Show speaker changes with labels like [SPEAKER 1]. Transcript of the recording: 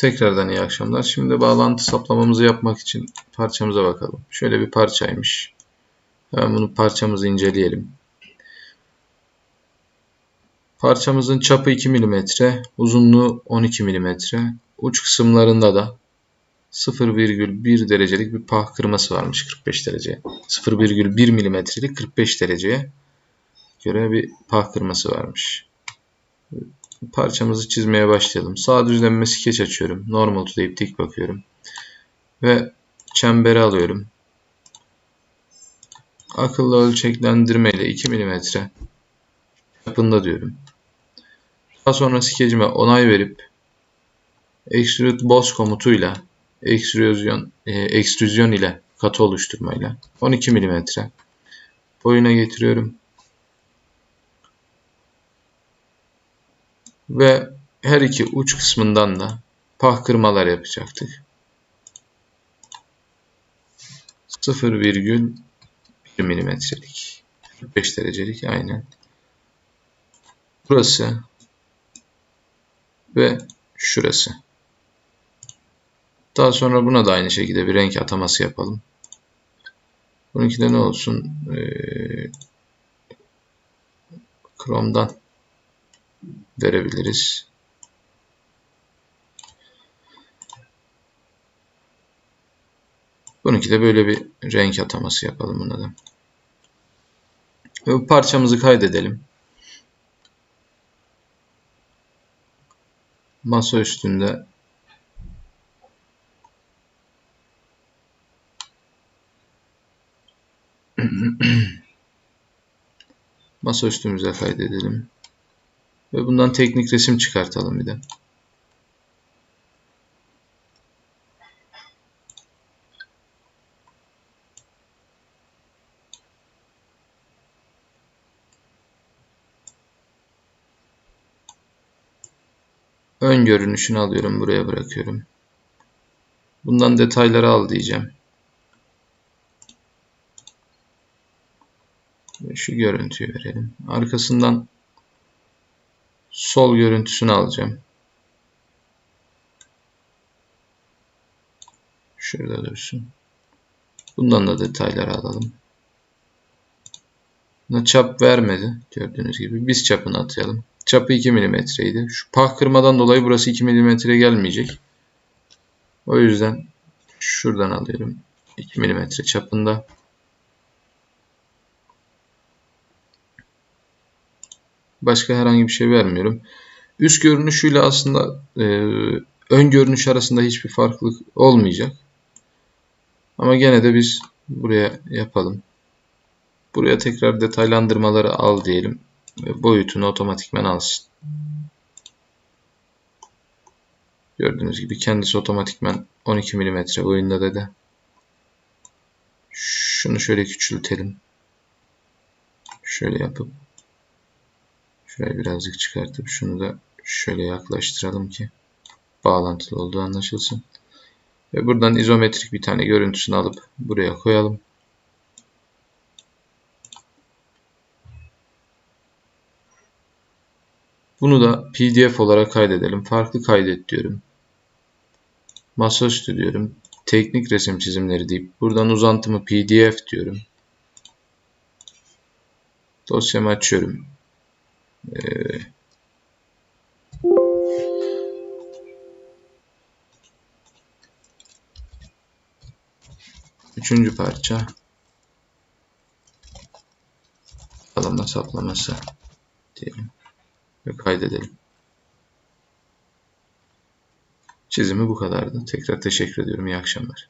[SPEAKER 1] Tekrardan iyi akşamlar. Şimdi bağlantı saplamamızı yapmak için parçamıza bakalım. Şöyle bir parçaymış. Hemen bunu parçamızı inceleyelim. Parçamızın çapı 2 mm, uzunluğu 12 mm. Uç kısımlarında da 0,1 derecelik bir pah kırması varmış 45 derece. 0,1 milimetrelik 45 dereceye göre bir pah kırması varmış. Parçamızı çizmeye başlayalım. Sağ düzlenme skeç açıyorum. Normal to dik bakıyorum. Ve çemberi alıyorum. Akıllı ölçeklendirme ile 2 mm yapında diyorum. Daha sonra skecime onay verip extrude boss komutuyla ekstrüzyon, e, ekstrüzyon ile katı oluşturmayla 12 mm boyuna getiriyorum. Ve her iki uç kısmından da pah kırmalar yapacaktık. 0,1 milimetrelik 45 derecelik aynen. Burası ve şurası. Daha sonra buna da aynı şekilde bir renk ataması yapalım. Bununki de ne olsun? Ee, Chrome'dan verebiliriz. Bununki de böyle bir renk ataması yapalım buna da. Bu parçamızı kaydedelim. Masa üstünde Masa üstümüze kaydedelim. Ve bundan teknik resim çıkartalım bir de. Ön görünüşünü alıyorum. Buraya bırakıyorum. Bundan detayları al diyeceğim. Şu görüntüyü verelim. Arkasından sol görüntüsünü alacağım. Şurada dursun. Bundan da detayları alalım. Buna çap vermedi. Gördüğünüz gibi. Biz çapını atayalım. Çapı 2 mm idi. Şu pah kırmadan dolayı burası 2 mm gelmeyecek. O yüzden şuradan alıyorum. 2 mm çapında. Başka herhangi bir şey vermiyorum. Üst görünüşüyle aslında e, ön görünüş arasında hiçbir farklılık olmayacak. Ama gene de biz buraya yapalım. Buraya tekrar detaylandırmaları al diyelim. Ve boyutunu otomatikmen alsın. Gördüğünüz gibi kendisi otomatikmen 12 mm boyunda dedi. Şunu şöyle küçültelim. Şöyle yapıp Şurayı birazcık çıkartıp şunu da şöyle yaklaştıralım ki bağlantılı olduğu anlaşılsın. Ve buradan izometrik bir tane görüntüsünü alıp buraya koyalım. Bunu da PDF olarak kaydedelim. Farklı kaydet diyorum. Masaüstü diyorum. Teknik resim çizimleri deyip buradan uzantımı PDF diyorum. Dosyamı açıyorum. Ee, üçüncü parça alama saplaması diyelim ve kaydedelim. Çizimi bu kadardı. Tekrar teşekkür ediyorum. İyi akşamlar.